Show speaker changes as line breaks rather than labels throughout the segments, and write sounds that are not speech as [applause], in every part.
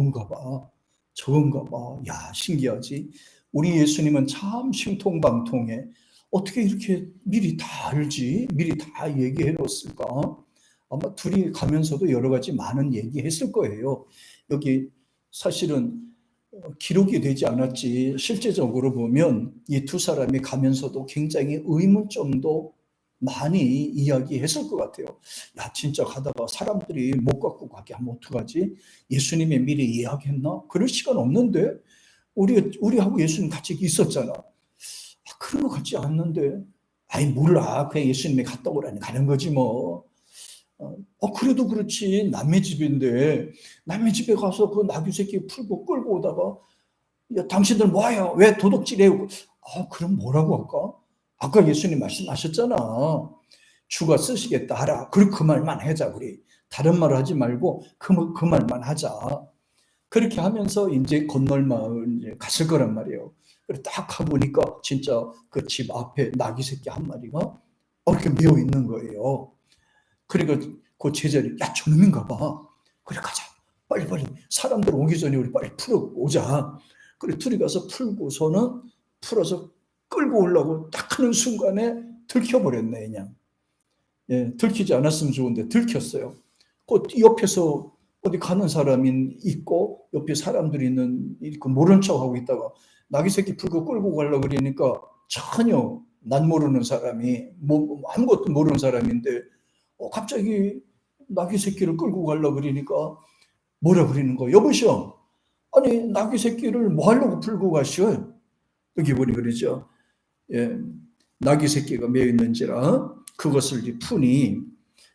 적은가 봐. 적은가 봐. 야, 신기하지? 우리 예수님은 참 신통방통해. 어떻게 이렇게 미리 다 알지? 미리 다 얘기해 놓았을까? 아마 둘이 가면서도 여러 가지 많은 얘기했을 거예요. 여기 사실은 어, 기록이 되지 않았지 실제적으로 보면 이 두 사람이 가면서도 굉장히 의문점도 많이 이야기했을 것 같아요. 야 진짜 가다가 사람들이 못 갖고 가게 하면 어떡하지? 예수님이 미리 예약했나? 그럴 시간 없는데 우리 우리하고 예수님 같이 있었잖아. 아, 그런 것 같지 않는데 아이 몰라 그냥 예수님이 갔다 오라니 가는 거지 뭐. 어, 어, 그래도 그렇지 남의 집인데 남의 집에 가서 그 나귀 새끼 풀고 끌고 오다가 야, 당신들 뭐예요? 왜 도둑질해요? 아, 그럼 뭐라고 할까? 아까 예수님 말씀하셨잖아. 주가 쓰시겠다 하라. 그, 그 말만 하자 우리. 다른 말 하지 말고 그, 그 말만 하자. 그렇게 하면서 이제 건널 마을 이제 갔을 거란 말이에요. 그래 딱 가보니까 진짜 그 집 앞에 나귀 새끼 한 마리가 어, 이렇게 메어 있는 거예요. 그러니까 그 제자리 야 저놈인가 봐. 그래 가자. 빨리 빨리 사람들 오기 전에 우리 빨리 풀어 오자. 그래 둘이 가서 풀고서는 풀어서 끌고 오려고 딱 하는 순간에 들켜버렸네 그냥. 예, 들키지 않았으면 좋은데 들켰어요. 그 옆에서 어디 가는 사람이 있고 옆에 사람들이 있는 있고 모른 척하고 있다가 나귀 새끼 풀고 끌고 가려고 그러니까 전혀 난 모르는 사람이 뭐 아무것도 모르는 사람인데 어, 갑자기 나귀 새끼를 끌고 가려고 그러니까 뭐라 그러는 거 여보시오 아니 나귀 새끼를 뭐 하려고 풀고 가시오 여기 보니 그러죠 예, 나귀 새끼가 매여 있는지라 그것을 이제 푸니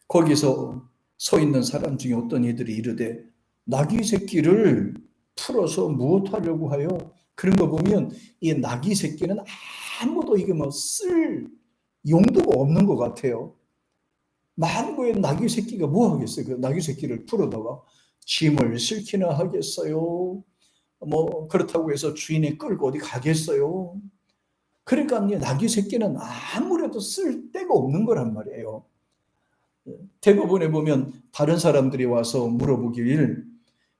거기서 서 있는 사람 중에 어떤 이들이 이르되 나귀 새끼를 풀어서 무엇하려고 하여 그런 거 보면 이 나귀 새끼는 아무도 이게 뭐 쓸 용도가 없는 것 같아요. 만고의 나귀 새끼가 뭐 하겠어요? 그 나귀 새끼를 풀어다가 짐을 실기나 하겠어요? 뭐 그렇다고 해서 주인이 끌고 어디 가겠어요? 그러니까 나귀 새끼는 아무래도 쓸 데가 없는 거란 말이에요. 대부분에 보면 다른 사람들이 와서 물어보길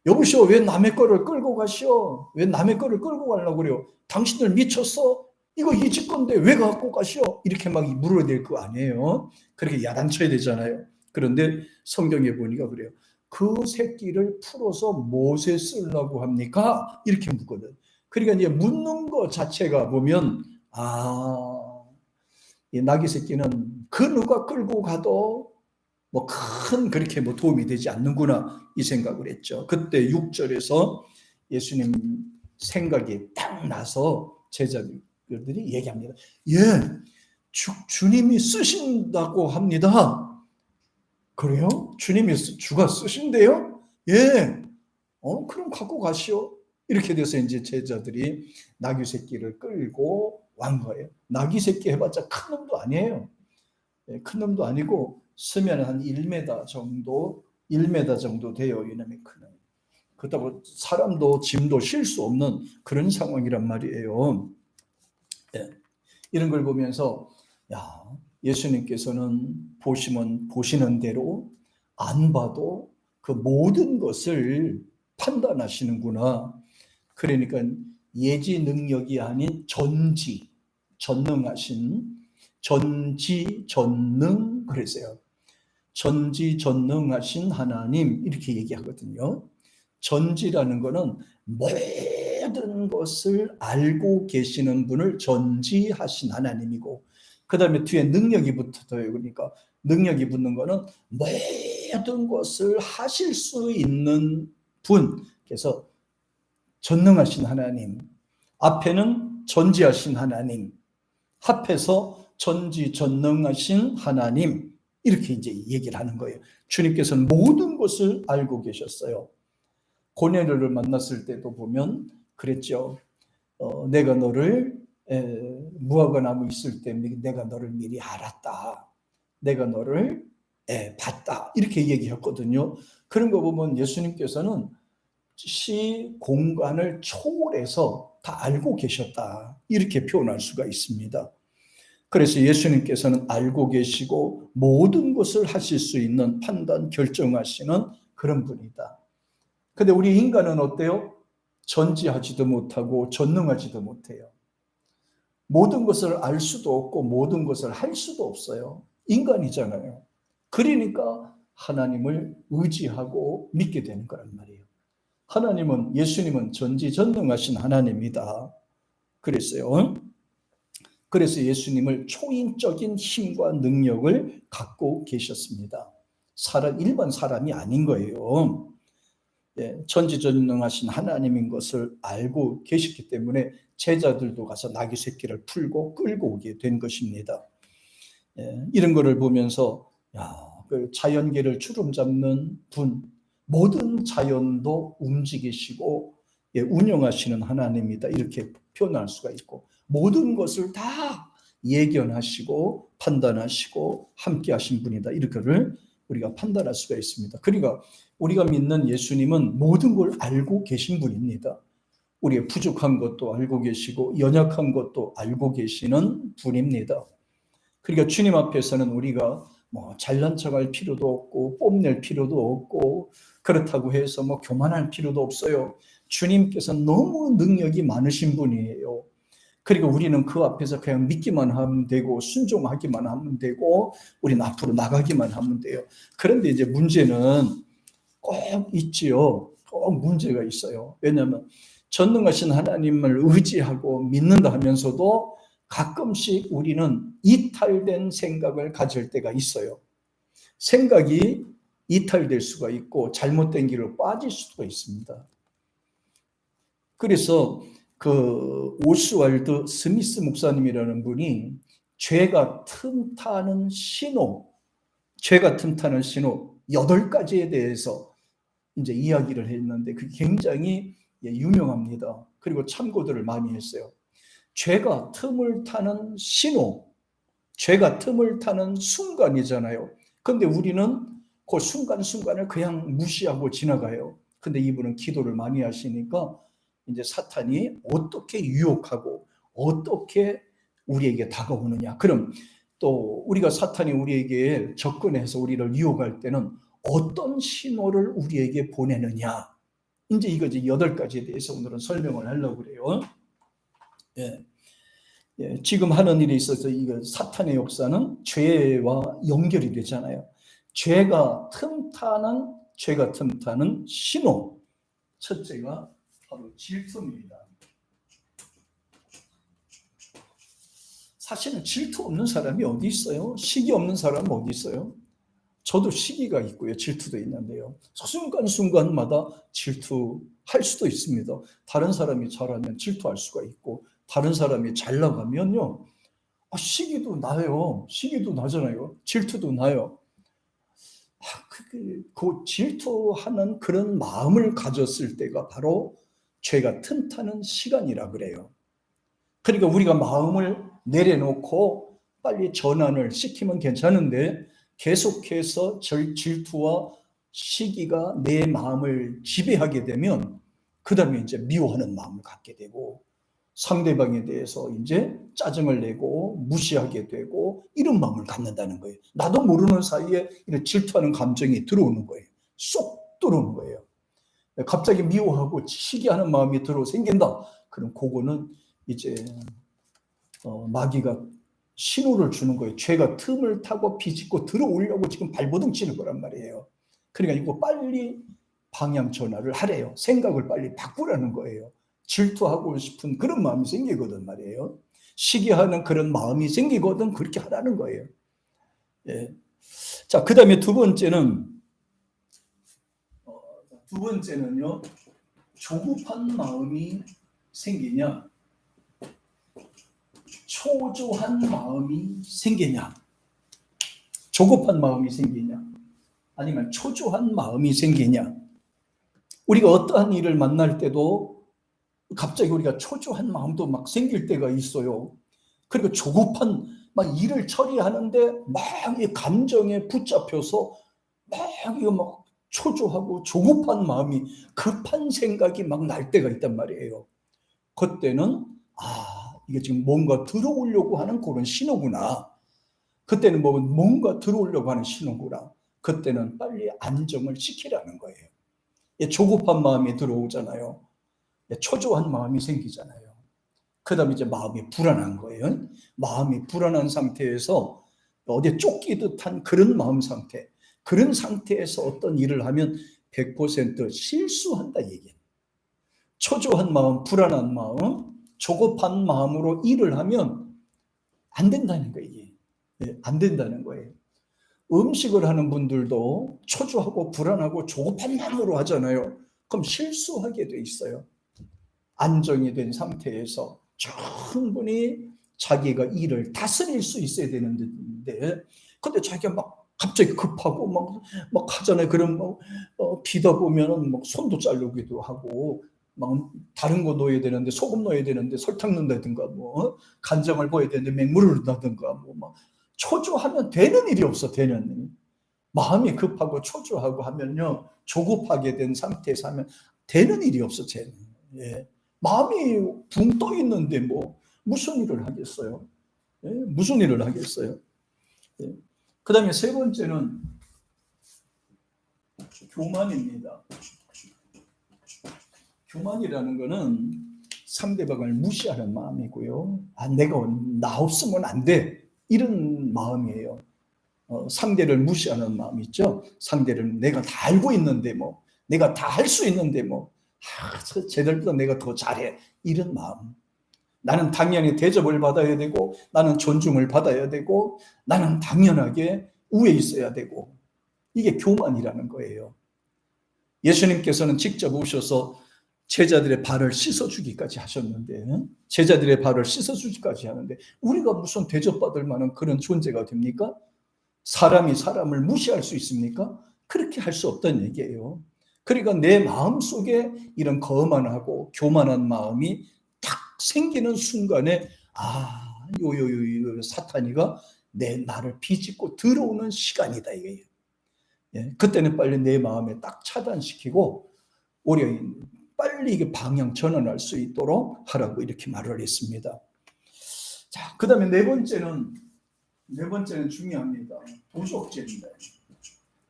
여보시오 왜 남의 거를 끌고 가시오? 왜 남의 거를 끌고 가려고 그래요? 당신들 미쳤어? 이거 이 집 건데 왜 갖고 가시오? 이렇게 막 물어야 될거 아니에요? 그렇게 야단쳐야 되잖아요. 그런데 성경에 보니까 그래요. 그 새끼를 풀어서 무엇에 쓰려고 합니까? 이렇게 묻거든. 그러니까 이제 묻는 것 자체가 보면 아, 이 나귀 새끼는 그 누가 끌고 가도 뭐 큰 그렇게 뭐 도움이 되지 않는구나 이 생각을 했죠. 그때 6절에서 예수님 생각이 딱 나서 제자들이 얘기합니다. 예, 주, 주님이 쓰신다고 합니다. 그래요? 주님이 주가 쓰신대요? 예. 어, 그럼 갖고 가시오. 이렇게 돼서 이제 제자들이 나귀 새끼를 끌고 완 거예요. 나귀 새끼 해봤자 큰 놈도 아니에요. 예, 큰 놈도 아니고 쓰면 한 1m 정도, 1m 정도 돼요. 이놈이 크는. 그렇다고 사람도 짐도 실수 없는 그런 상황이란 말이에요. 예. 이런 걸 보면서 야 예수님께서는 보시면 보시는 대로 안 봐도 그 모든 것을 판단하시는구나. 그러니까 예지 능력이 아닌 전지 전능하신 전지 전능 그랬어요. 전지 전능하신 하나님 이렇게 얘기하거든요. 전지라는 것은 모든 것을 알고 계시는 분을 전지하신 하나님이고 그 다음에 뒤에 능력이 붙어요. 그러니까 능력이 붙는 것은 모든 것을 하실 수 있는 분 그래서 전능하신 하나님 앞에는 전지하신 하나님 합해서 전지전능하신 하나님 이렇게 이제 얘기를 하는 거예요. 주님께서는 모든 것을 알고 계셨어요. 고넬료를 만났을 때도 보면 그랬죠. 어, 내가 너를 에, 무화과 나무 있을 때 내가 너를 미리 알았다. 내가 너를 에, 봤다. 이렇게 얘기했거든요. 그런 거 보면 예수님께서는 시 공간을 초월해서 다 알고 계셨다. 이렇게 표현할 수가 있습니다. 그래서 예수님께서는 알고 계시고 모든 것을 하실 수 있는 판단 결정하시는 그런 분이다. 근데 우리 인간은 어때요? 전지하지도 못하고 전능하지도 못해요. 모든 것을 알 수도 없고 모든 것을 할 수도 없어요. 인간이잖아요. 그러니까 하나님을 의지하고 믿게 되는 거란 말이에요. 하나님은 예수님은 전지전능하신 하나님이다. 그랬어요. 그래서 예수님을 초인적인 힘과 능력을 갖고 계셨습니다. 사람 일반 사람이 아닌 거예요. 예, 전지전능하신 하나님인 것을 알고 계셨기 때문에 제자들도 가서 나귀 새끼를 풀고 끌고 오게 된 것입니다. 예, 이런 거를 보면서 야, 그 자연계를 주름 잡는 분, 모든 자연도 움직이시고 예, 운영하시는 하나님이다 이렇게 표현할 수가 있고 모든 것을 다 예견하시고 판단하시고 함께하신 분이다 이렇게를 우리가 판단할 수가 있습니다. 그러니까 우리가 믿는 예수님은 모든 걸 알고 계신 분입니다. 우리의 부족한 것도 알고 계시고 연약한 것도 알고 계시는 분입니다. 그러니까 주님 앞에서는 우리가 뭐 잘난 척할 필요도 없고 뽐낼 필요도 없고 그렇다고 해서 뭐 교만할 필요도 없어요. 주님께서 너무 능력이 많으신 분이에요. 그리고 우리는 그 앞에서 그냥 믿기만 하면 되고 순종하기만 하면 되고 우리는 앞으로 나가기만 하면 돼요. 그런데 이제 문제는 꼭 있지요. 꼭 문제가 있어요. 왜냐하면 전능하신 하나님을 의지하고 믿는다 하면서도 가끔씩 우리는 이탈된 생각을 가질 때가 있어요. 생각이 이탈될 수가 있고 잘못된 길로 빠질 수가 있습니다. 그래서 그 오스왈드 스미스 목사님이라는 분이 죄가 틈타는 신호, 죄가 틈타는 신호 여덟 가지에 대해서 이제 이야기를 했는데 그 굉장히 예, 유명합니다. 그리고 참고들을 많이 했어요. 죄가 틈을 타는 신호, 죄가 틈을 타는 순간이잖아요. 근데 우리는 그 순간순간을 그냥 무시하고 지나가요. 근데 이분은 기도를 많이 하시니까 이제 사탄이 어떻게 유혹하고 어떻게 우리에게 다가오느냐. 그럼 또 우리가 사탄이 우리에게 접근해서 우리를 유혹할 때는 어떤 신호를 우리에게 보내느냐. 이제 이거지 여덟 가지에 대해서 오늘은 설명을 하려고 그래요. 예. 예, 지금 하는 일에 있어서 이거 사탄의 역사는 죄와 연결이 되잖아요. 죄가 틈타는 죄가 틈타는 신호. 첫째가 바로 질투입니다. 사실은 질투 없는 사람이 어디 있어요? 시기 없는 사람은 어디 있어요? 저도 시기가 있고요. 질투도 있는데요. 순간순간마다 질투할 수도 있습니다. 다른 사람이 잘하면 질투할 수가 있고, 다른 사람이 잘 나가면요. 아, 시기도 나요. 시기도 나잖아요. 질투도 나요. 아, 그, 그 질투하는 그런 마음을 가졌을 때가 바로 죄가 틈타는 시간이라 그래요. 그러니까 우리가 마음을 내려놓고 빨리 전환을 시키면 괜찮은데 계속해서 질투와 시기가 내 마음을 지배하게 되면 그 다음에 이제 미워하는 마음을 갖게 되고 상대방에 대해서 이제 짜증을 내고 무시하게 되고 이런 마음을 갖는다는 거예요. 나도 모르는 사이에 이런 질투하는 감정이 들어오는 거예요. 쏙 들어오는 거예요. 갑자기 미워하고 시기하는 마음이 들어 생긴다. 그럼 그거는 이제 어, 마귀가 신호를 주는 거예요. 죄가 틈을 타고 비집고 들어오려고 지금 발버둥 치는 거란 말이에요. 그러니까 이거 빨리 방향 전환을 하래요. 생각을 빨리 바꾸라는 거예요. 질투하고 싶은 그런 마음이 생기거든 말이에요. 시기하는 그런 마음이 생기거든 그렇게 하라는 거예요. 예. 자, 그 다음에 두 번째는, 어, 두 번째는요, 조급한 마음이 생기냐, 초조한 마음이 생기냐, 조급한 마음이 생기냐, 아니면 초조한 마음이 생기냐. 우리가 어떠한 일을 만날 때도 갑자기 우리가 초조한 마음도 막 생길 때가 있어요. 그리고 조급한 막 일을 처리하는데 막이 감정에 붙잡혀서 막 이거 막 초조하고 조급한 마음이 급한 생각이 막 날 때가 있단 말이에요. 그때는 아 이게 지금 뭔가 들어오려고 하는 그런 신호구나. 그때는 뭐 뭔가 들어오려고 하는 신호구나. 그때는 빨리 안정을 시키라는 거예요. 예, 조급한 마음이 들어오잖아요. 예, 초조한 마음이 생기잖아요. 그 다음에 이제 마음이 불안한 거예요. 마음이 불안한 상태에서 어디에 쫓기듯 한 그런 마음 상태. 그런 상태에서 어떤 일을 하면 100% 실수한다 얘기예요. 초조한 마음, 불안한 마음, 조급한 마음으로 일을 하면 안 된다는 거예요. 예, 안 된다는 거예요. 음식을 하는 분들도 초조하고 불안하고 조급한 마음으로 하잖아요. 그럼 실수하게 돼 있어요. 안정이 된 상태에서 충분히 자기가 일을 다스릴 수 있어야 되는데, 근데 자기가 막 갑자기 급하고 막, 막 하잖아요. 그럼 뭐, 어, 비다 보면은 막 손도 자르기도 하고, 막 다른 거 넣어야 되는데 소금 넣어야 되는데 설탕 넣는다든가 뭐 어? 간장을 넣어야 되는데 맹물을 넣는다든가 뭐막 초조하면 되는 일이 없어 되는 일. 마음이 급하고 초조하고 하면요 조급하게 된 상태에서 하면 되는 일이 없어 쟤는. 예. 마음이 붕 떠 있는데 뭐 무슨 일을 하겠어요? 예? 무슨 일을 하겠어요? 예. 그 다음에 세 번째는 교만입니다. 교만이라는 거는 상대방을 무시하는 마음이고요. 아, 내가 나 없으면 안 돼. 이런 마음이에요. 어, 상대를 무시하는 마음 있죠. 상대를 내가 다 알고 있는데 뭐, 내가 다 할 수 있는데 뭐, 아, 쟤들보다 내가 더 잘해. 이런 마음. 나는 당연히 대접을 받아야 되고, 나는 존중을 받아야 되고, 나는 당연하게 우에 있어야 되고, 이게 교만이라는 거예요. 예수님께서는 직접 오셔서 제자들의 발을 씻어주기까지 하셨는데, 제자들의 발을 씻어주기까지 하는데, 우리가 무슨 대접받을 만한 그런 존재가 됩니까? 사람이 사람을 무시할 수 있습니까? 그렇게 할 수 없다는 얘기예요. 그러니까 내 마음 속에 이런 거만하고 교만한 마음이 딱 생기는 순간에, 아, 요요요, 요, 사탄이가 내 나를 비집고 들어오는 시간이다, 이거예요. 예, 그때는 빨리 내 마음에 딱 차단시키고, 오히려 빨리 이게 방향 전환할 수 있도록 하라고 이렇게 말을 했습니다. 자, 그 다음에 네 번째는, 네 번째는 중요합니다. 도적질입니다.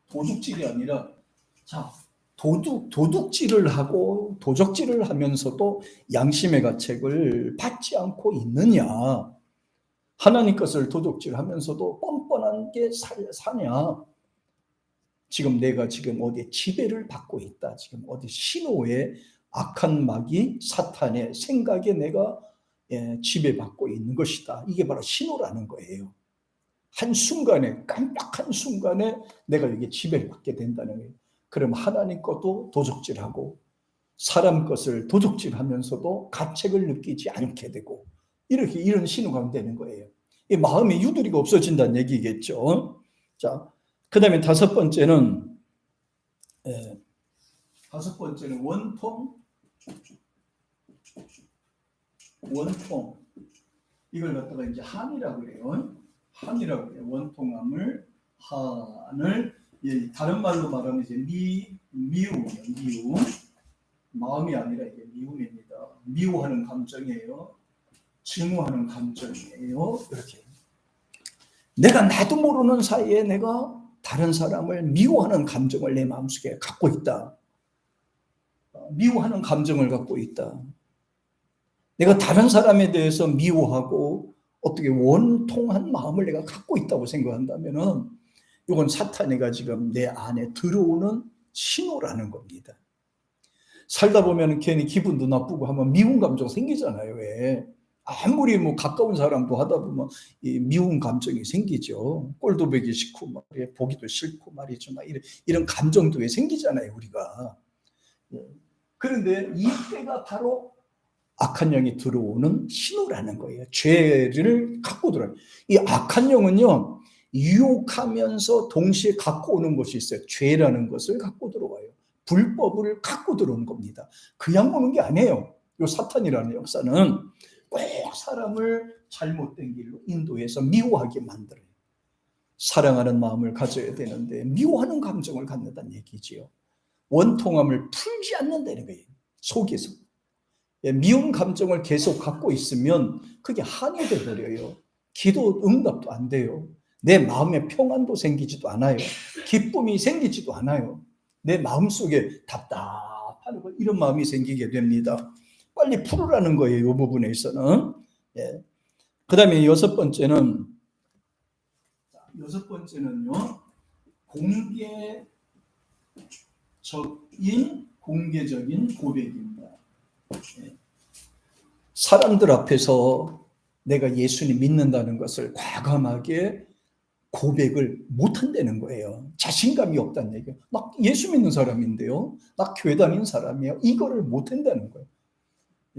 도둑질이 아니라, 자, 도둑, 도둑질을 하고 도적질을 하면서도 양심의 가책을 받지 않고 있느냐. 하나님 것을 도둑질 하면서도 뻔뻔한 게 사냐. 지금 내가 지금 어디 지배를 받고 있다. 지금 어디 신호에 악한 마귀 사탄의 생각에 내가 예, 지배받고 있는 것이다. 이게 바로 신호라는 거예요. 한 순간에 깜빡한 순간에 내가 이게 지배를 받게 된다는 거예요. 그럼 하나님 것도 도적질하고 사람 것을 도적질하면서도 가책을 느끼지 않게 되고 이렇게 이런 신호가 되는 거예요. 이 마음의 유두리가 없어진다는 얘기겠죠. 자, 그 다음에 다섯 번째는 예, 다섯 번째는 원통 원통 이걸 갖다가 이제 한이라고 그래요. 한이라고 해요. 원통함을 한을 예, 다른 말로 말하면 이제 미 미움이에요. 미움 마음이 아니라 이게 미움입니다. 미워하는 감정이에요. 증오하는 감정이에요. 이렇게 내가 나도 모르는 사이에 내가 다른 사람을 미워하는 감정을 내 마음속에 갖고 있다. 미워하는 감정을 갖고 있다. 내가 다른 사람에 대해서 미워하고 어떻게 원통한 마음을 내가 갖고 있다고 생각한다면은 이건 사탄이가 지금 내 안에 들어오는 신호라는 겁니다. 살다 보면 괜히 기분도 나쁘고 하면 미운 감정 생기잖아요. 왜? 아무리 뭐 가까운 사람도 하다 보면 이 미운 감정이 생기죠. 꼴도 보기 싫고 막 보기도 싫고 말이죠. 막 이런 이런 감정도 왜 생기잖아요. 우리가. 예. 그런데 이때가 바로 악한 영이 들어오는 신호라는 거예요. 죄를 갖고 들어요. 이 악한 영은요, 유혹하면서 동시에 갖고 오는 것이 있어요. 죄라는 것을 갖고 들어와요. 불법을 갖고 들어오는 겁니다. 그냥 오는 게 아니에요. 요 사탄이라는 역사는 꼭 사람을 잘못된 길로 인도해서 미워하게 만들어요. 사랑하는 마음을 가져야 되는데 미워하는 감정을 갖는다는 얘기지요. 원통함을 풀지 않는다는 거예요. 속에서. 예, 미운 감정을 계속 갖고 있으면 그게 한이 되버려요. 기도 응답도 안 돼요. 내 마음에 평안도 생기지도 않아요. 기쁨이 생기지도 않아요. 내 마음 속에 답답한 거 이런 마음이 생기게 됩니다. 빨리 풀으라는 거예요. 이 부분에 있어서는. 예. 그 다음에 여섯 번째는 자, 여섯 번째는요. 공개적인 공개적인 고백입니다. 예. 사람들 앞에서 내가 예수님 믿는다는 것을 과감하게 고백을 못 한다는 거예요. 자신감이 없다는 얘기예요. 막 예수 믿는 사람인데요. 나 교회 다니는 사람이에요. 이거를 못 한다는 거예요.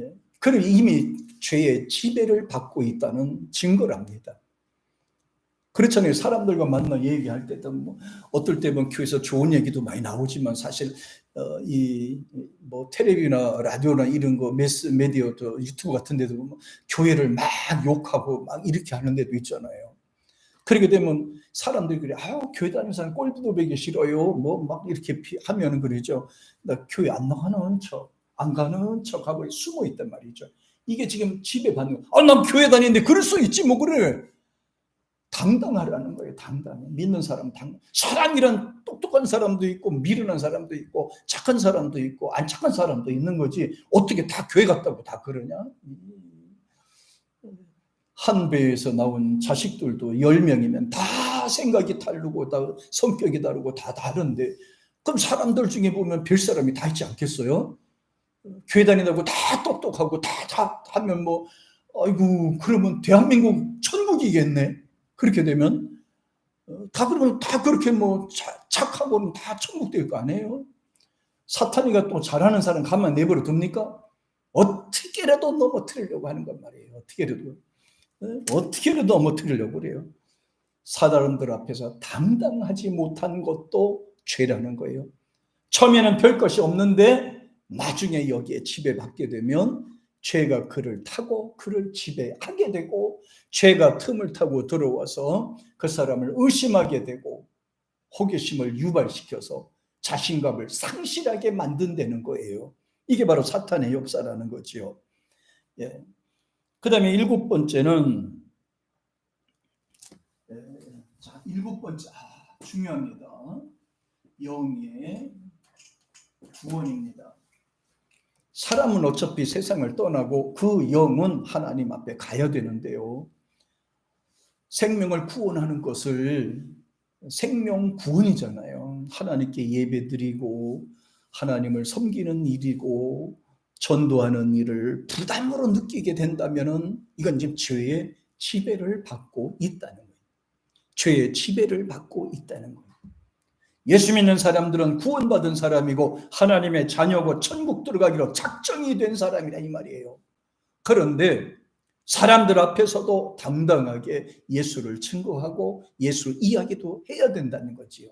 예. 그럼 이미 죄의 지배를 받고 있다는 증거랍니다. 그렇잖아요. 사람들과 만나 얘기할 때도 뭐 어떨 때면 교회에서 좋은 얘기도 많이 나오지만 사실 어, 이뭐 텔레비나 라디오나 이런 거 매스 메디어도 유튜브 같은 데도 교회를 막 욕하고 막 이렇게 하는 데도 있잖아요. 그렇게 되면 사람들이 그래, 아유 교회 다니는 사람 꼴도 보기 싫어요. 뭐 막 이렇게 하면은 그러죠. 나 교회 안 나가는 척, 안 가는 척하고 숨어 있단 말이죠. 이게 지금 지배받는 거. 아, 난 교회 다니는데 그럴 수 있지 뭐 그래. 당당하라는 거예요. 당당. 믿는 사람 당. 사람이란 똑똑한 사람도 있고 미련한 사람도 있고 착한 사람도 있고 안 착한 사람도 있는 거지. 어떻게 다 교회 갔다고 다 그러냐? 한 배에서 나온 자식들도 열 명이면 다 생각이 다르고 다 성격이 다르고 다 다른데 그럼 사람들 중에 보면 별 사람이 다 있지 않겠어요? 교회 다니다고 다 똑똑하고 다, 다 하면 뭐 아이고 그러면 대한민국 천국이겠네. 그렇게 되면 어, 다 그러면 다 그렇게 뭐 착하고는 다 천국 될 거 아니에요? 사탄이가 또 잘하는 사람 가만 내버려 둡니까? 어떻게라도 넘어뜨리려고 하는 건 말이에요. 어떻게라도 어떻게라도 넘어뜨리려고 그래요. 사람들 앞에서 당당하지 못한 것도 죄라는 거예요. 처음에는 별 것이 없는데 나중에 여기에 지배받게 되면 죄가 그를 타고 그를 지배하게 되고 죄가 틈을 타고 들어와서 그 사람을 의심하게 되고 호기심을 유발시켜서 자신감을 상실하게 만든다는 거예요. 이게 바로 사탄의 역사라는 거지요. 예. 그 다음에 일곱 번째는 예, 자 일곱 번째 아, 중요합니다. 영의 구원입니다. 사람은 어차피 세상을 떠나고 그 영은 하나님 앞에 가야 되는데요. 생명을 구원하는 것을 생명 구원이잖아요. 하나님께 예배드리고 하나님을 섬기는 일이고 전도하는 일을 부담으로 느끼게 된다면은 이건 지금 죄의 지배를 받고 있다는 거예요. 죄의 지배를 받고 있다는 거예요. 예수 믿는 사람들은 구원받은 사람이고 하나님의 자녀고 천국 들어가기로 작정이 된 사람이라 이 말이에요. 그런데 사람들 앞에서도 당당하게 예수를 증거하고 예수 이야기도 해야 된다는 거지요.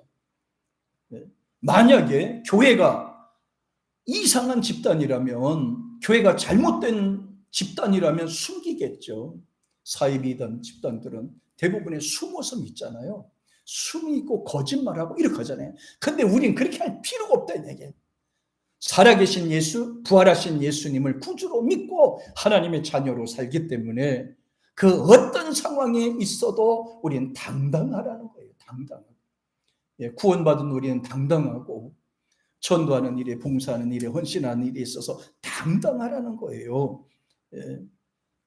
네. 만약에 교회가 이상한 집단이라면 교회가 잘못된 집단이라면 숨기겠죠. 사입이던 집단들은 대부분의 숨어서 믿잖아요. 숨이고 거짓말하고 이렇게 하잖아요. 근데 우린 그렇게 할 필요가 없다는 얘기예요. 살아계신 예수, 부활하신 예수님을 구주로 믿고 하나님의 자녀로 살기 때문에 그 어떤 상황에 있어도 우리는 당당하라는 거예요. 당당하고. 예, 구원받은 우리는 당당하고 전도하는 일에 봉사하는 일에 헌신하는 일에 있어서 당당하라는 거예요. 예.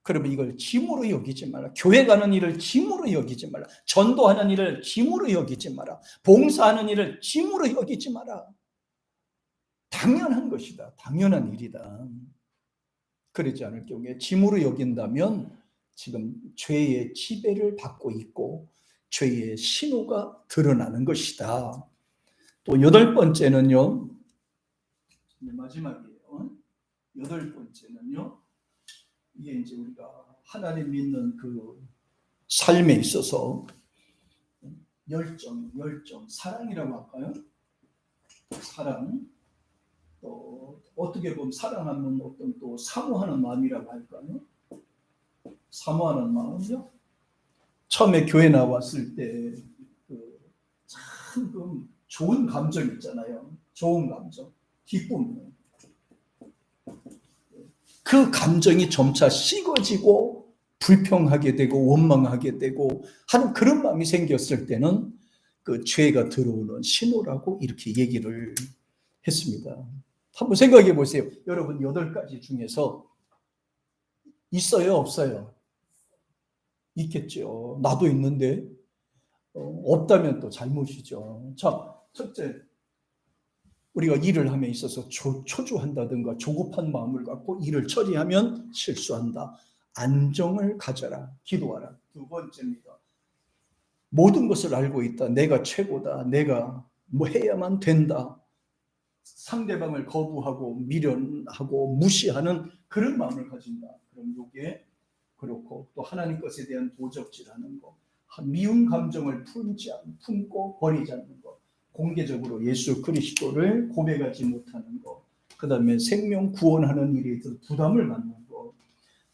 그러면 이걸 짐으로 여기지 말라. 교회 가는 일을 짐으로 여기지 말라. 전도하는 일을 짐으로 여기지 마라. 봉사하는 일을 짐으로 여기지 마라. 당연한 것이다. 당연한 일이다. 그러지 않을 경우에 짐으로 여긴다면 지금 죄의 지배를 받고 있고 죄의 신호가 드러나는 것이다. 또 여덟 번째는요. 마지막이에요. 여덟 번째는요. 이게 이제 우리가 하나님 믿는 그 삶에 있어서 열정, 열정, 사랑이라고 할까요? 사랑. 또 어떻게 보면 사랑하면 어떤 또 사모하는 마음이라고 할까요? 사모하는 마음이요. 처음에 교회 나왔을 때 그 참 좋은 감정 있잖아요. 좋은 감정, 기쁨. 그 감정이 점차 식어지고 불평하게 되고 원망하게 되고 하는 그런 마음이 생겼을 때는 그 죄가 들어오는 신호라고 이렇게 얘기를 했습니다. 한번 생각해 보세요. 여러분 여덟 가지 중에서 있어요, 없어요? 있겠죠. 나도 있는데 어, 없다면 또 잘못이죠. 자, 첫째 우리가 일을 함에 있어서 조, 초조한다든가 조급한 마음을 갖고 일을 처리하면 실수한다. 안정을 가져라. 기도하라. 두 번째입니다. 모든 것을 알고 있다. 내가 최고다. 내가 뭐 해야만 된다. 상대방을 거부하고 미련하고 무시하는 그런 마음을 가진다. 그럼 요게 그렇고 또 하나님 것에 대한 도적질하는 거, 미운 감정을 품지 않, 품고 버리지 않는 거, 공개적으로 예수 그리스도를 고백하지 못하는 거, 그 다음에 생명 구원하는 일에 대해서 부담을 갖는 거,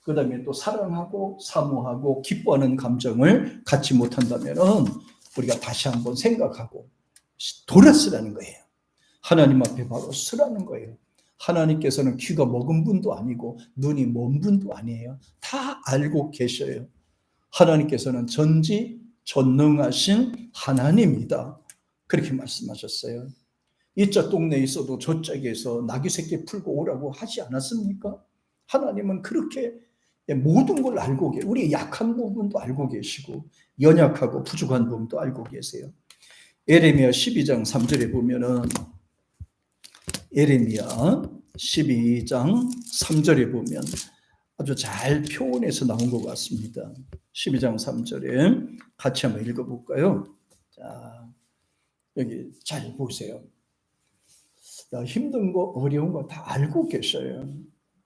그 다음에 또 사랑하고 사모하고 기뻐하는 감정을 갖지 못한다면은 우리가 다시 한번 생각하고 돌아서라는 거예요. 하나님 앞에 바로 서라는 거예요. 하나님께서는 귀가 먹은 분도 아니고 눈이 먼 분도 아니에요. 다 알고 계셔요. 하나님께서는 전지 전능하신 하나님이다. 그렇게 말씀하셨어요. 이쪽 동네에 있어도 저쪽에서 나귀 새끼 풀고 오라고 하지 않았습니까? 하나님은 그렇게 모든 걸 알고 계세요. 우리 약한 부분도 알고 계시고 연약하고 부족한 부분도 알고 계세요. 에레미야 12장 3절에 보면은 에레미야 12장 3절에 보면 아주 잘 표현해서 나온 것 같습니다. 12장 3절에 같이 한번 읽어볼까요? 자, 여기 잘 보세요. 야, 힘든 거, 어려운 거 다 알고 계셔요.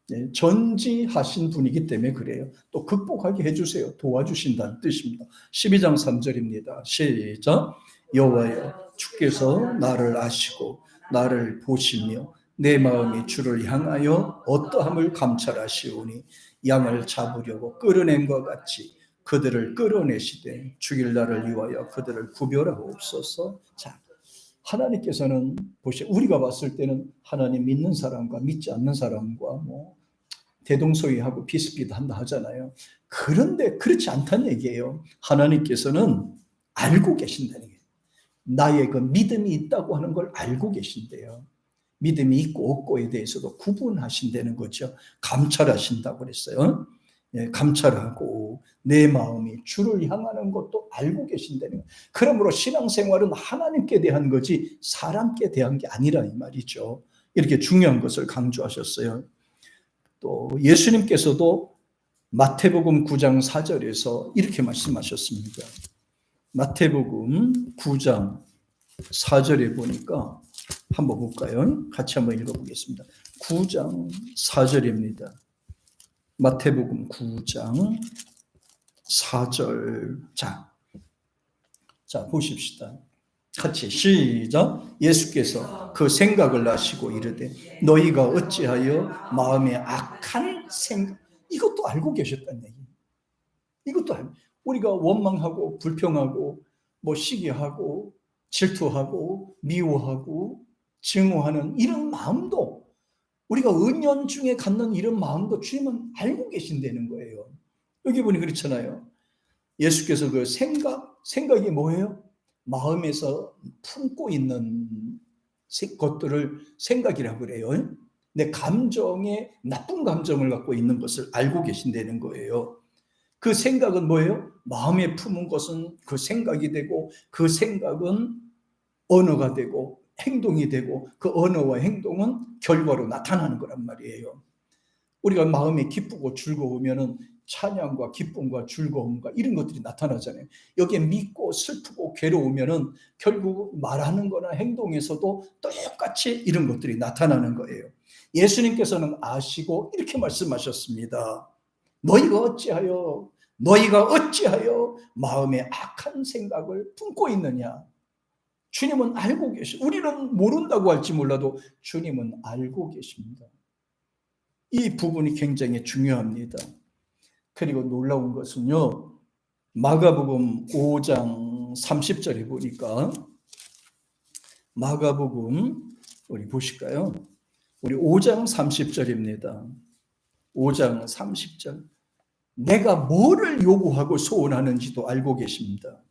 네, 전지하신 분이기 때문에 그래요. 또 극복하게 해주세요. 도와주신다는 뜻입니다. 12장 3절입니다. 시작. 여호와여, 주께서 나를 아시고 나를 보시며 내 마음이 주를 향하여 어떠함을 감찰하시오니 양을 잡으려고 끌어낸 것 같이 그들을 끌어내시되 죽일 날을 위하여 그들을 구별하옵소서. 자, 하나님께서는 보시 우리가 봤을 때는 하나님 믿는 사람과 믿지 않는 사람과 뭐 대동소이하고 비슷비슷한다 하잖아요. 그런데 그렇지 않다는 얘기예요. 하나님께서는 알고 계신다는 얘기예요. 나의 그 믿음이 있다고 하는 걸 알고 계신대요. 믿음이 있고 없고에 대해서도 구분하신다는 거죠. 감찰하신다고 그랬어요. 예, 감찰하고 내 마음이 주를 향하는 것도 알고 계신다는. 그러므로 신앙생활은 하나님께 대한 거지 사람께 대한 게 아니라 이 말이죠. 이렇게 중요한 것을 강조하셨어요. 또 예수님께서도 마태복음 9장 4절에서 이렇게 말씀하셨습니다. 마태복음 9장 4절에 보니까 한번 볼까요? 같이 한번 읽어보겠습니다. 9장 4절입니다. 마태복음 9장 4절. 자, 자 보십시다. 같이 시작. 예수께서 그 생각을 하시고 이르되 너희가 어찌하여 마음에 악한 생각 이것도 알고 계셨다는 얘기. 이것도 알. 우리가 원망하고 불평하고 뭐 시기하고 질투하고 미워하고 증오하는 이런 마음도 우리가 은연 중에 갖는 이런 마음도 주님은 알고 계신다는 거예요. 여기 보니 그렇잖아요. 예수께서 그 생각, 생각이 뭐예요? 마음에서 품고 있는 것들을 생각이라고 그래요. 내 감정에 나쁜 감정을 갖고 있는 것을 알고 계신다는 거예요. 그 생각은 뭐예요? 마음에 품은 것은 그 생각이 되고 그 생각은 언어가 되고 행동이 되고 그 언어와 행동은 결과로 나타나는 거란 말이에요. 우리가 마음이 기쁘고 즐거우면은 찬양과 기쁨과 즐거움과 이런 것들이 나타나잖아요. 여기에 믿고 슬프고 괴로우면은 결국 말하는 거나 행동에서도 똑같이 이런 것들이 나타나는 거예요. 예수님께서는 아시고 이렇게 말씀하셨습니다. 너희가 어찌하여 너희가 어찌하여 마음에 악한 생각을 품고 있느냐? 주님은 알고 계시. 우리는 모른다고 할지 몰라도 주님은 알고 계십니다. 이 부분이 굉장히 중요합니다. 그리고 놀라운 것은요. 마가복음 5장 30절에 보니까 마가복음 우리 보실까요? 우리 5장 30절입니다. 5장 30절. 내가 뭐를 요구하고 소원하는지도 알고 계십니다.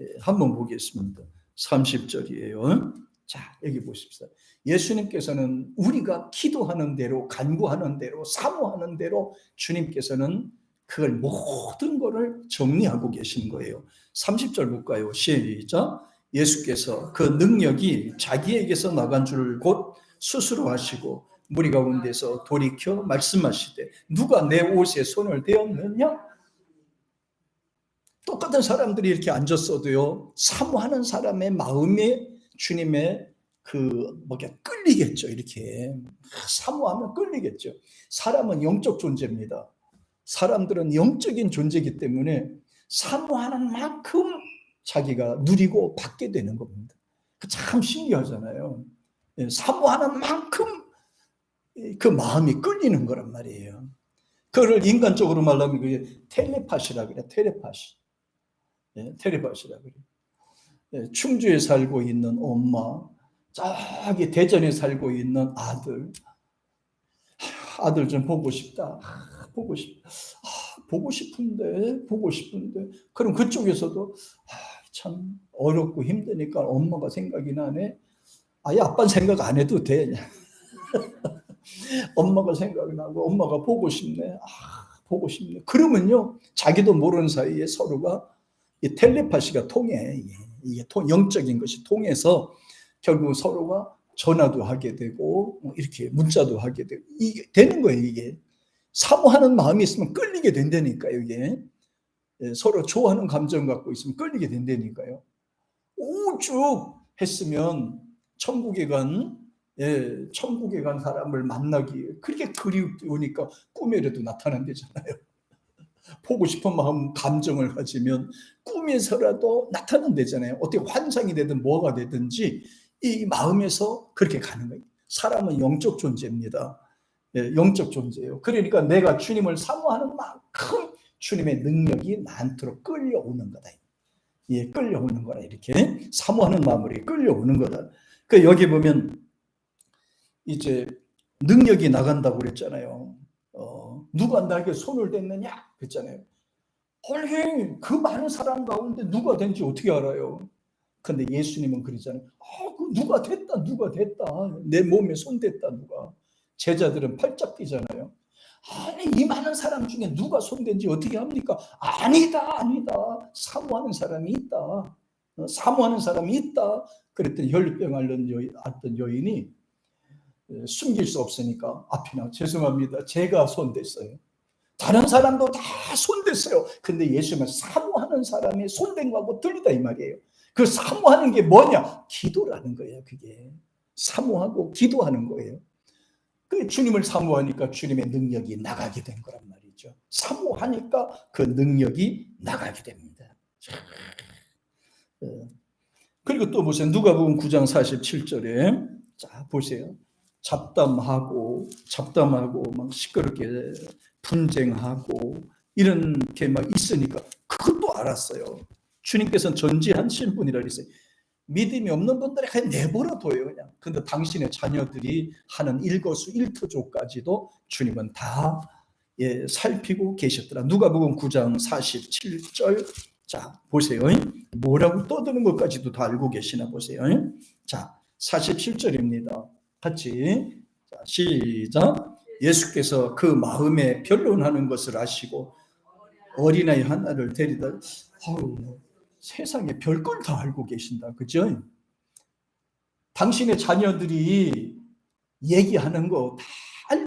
예, 한번 보겠습니다. 30절이에요. 자, 여기 보십시오. 예수님께서는 우리가 기도하는 대로, 간구하는 대로, 사모하는 대로 주님께서는 그걸 모든 것을 정리하고 계신 거예요. 30절 볼까요? 시작. 예수께서 그 능력이 자기에게서 나간 줄 곧 스스로 하시고 무리 가운데서 돌이켜 말씀하시되 누가 내 옷에 손을 대었느냐? 똑같은 사람들이 이렇게 앉았어도요. 사모하는 사람의 마음에 주님의 그 뭐게 끌리겠죠. 이렇게 사모하면 끌리겠죠. 사람은 영적 존재입니다. 사람들은 영적인 존재이기 때문에 사모하는 만큼 자기가 누리고 받게 되는 겁니다. 그참 신기하잖아요. 예, 사모하는 만큼 그 마음이 끌리는 거란 말이에요. 그걸 인간적으로 말하면 그게 텔레파시라 그래, 텔레파시. 예, 텔레파시라 그래. 예, 충주에 살고 있는 엄마, 저기 대전에 살고 있는 아들, 아들 좀 보고 싶다. 보고 싶, 아, 보고 싶은데, 보고 싶은데. 그럼 그쪽에서도 아, 참 어렵고 힘드니까 엄마가 생각이 나네. 아예 아빠 생각 안 해도 돼. [laughs] 엄마가 생각이 나고 엄마가 보고 싶네. 아, 보고 싶네. 그러면요, 자기도 모르는 사이에 서로가 이 텔레파시가 통해. 이게, 영적인 것이 통해서 결국 서로가 전화도 하게 되고 뭐 이렇게 문자도 하게 되고 이게 되는 거예요. 이게 사모하는 마음이 있으면 끌리게 된다니까요. 이게 예, 서로 좋아하는 감정 갖고 있으면 끌리게 된다니까요. 오쭉 했으면 천국에 간 예, 천국에 간 사람을 만나기 그렇게 그리우니까 꿈에라도 나타난대잖아요. 보고 싶은 마음, 감정을 가지면 꿈에서라도 나타난대잖아요. 어떻게 환상이 되든 뭐가 되든지 이 마음에서 그렇게 가는 거예요. 사람은 영적 존재입니다. 예, 영적 존재예요. 그러니까 내가 주님을 사모하는 만큼 주님의 능력이 나한테로 끌려오는 거다. 예, 끌려오는 거라 이렇게 사모하는 마음으로 끌려오는 거다. 그 여기 보면 이제 능력이 나간다고 그랬잖아요. 어, 누가 나에게 손을 댔느냐 그랬잖아요. 아니 그 많은 사람 가운데 누가 된지 어떻게 알아요? 근데 예수님은 그러잖아요. 아, 그 누가 됐다, 누가 됐다. 내 몸에 손 댔다, 누가. 제자들은 팔짝 뛰잖아요. 아니, 이 많은 사람 중에 누가 손댄지 어떻게 합니까? 아니다, 아니다. 사모하는 사람이 있다. 어, 사모하는 사람이 있다. 그랬더니 혈류병 앓는 여인, 여인이 에, 숨길 수 없으니까 앞이나 죄송합니다. 제가 손댔어요. 다른 사람도 다 손댔어요. 근데 예수님은 사모하는 사람이 손댄 거하고 틀리다 이 말이에요. 그 사모하는 게 뭐냐? 기도라는 거예요. 그게 사모하고 기도하는 거예요. 그 주님을 사모하니까 주님의 능력이 나가게 된 거란 말이죠. 사모하니까 그 능력이 나가게 됩니다. 어. 그리고 또 보세요. 누가복음 9장 47절에 자 보세요. 잡담하고 잡담하고 막 시끄럽게 분쟁하고 이런 게 막 있으니까 그것도 알았어요. 주님께서는 전지하신 분이라 그랬어요. 믿음이 없는 분들이 그냥 내버려 둬요 그냥. 근데 당신의 자녀들이 하는 일거수 일투족까지도 주님은 다 예, 살피고 계셨더라. 누가복음 9장 47절. 자, 보세요. 뭐라고 떠드는 것까지도 다 알고 계시나 보세요. 자, 47절입니다. 같이 자, 시작. 예수께서 그 마음에 변론하는 것을 아시고 어린아이 하나를 데리다 어우, 세상에 별걸 다 알고 계신다. 그죠? 당신의 자녀들이 얘기하는 거다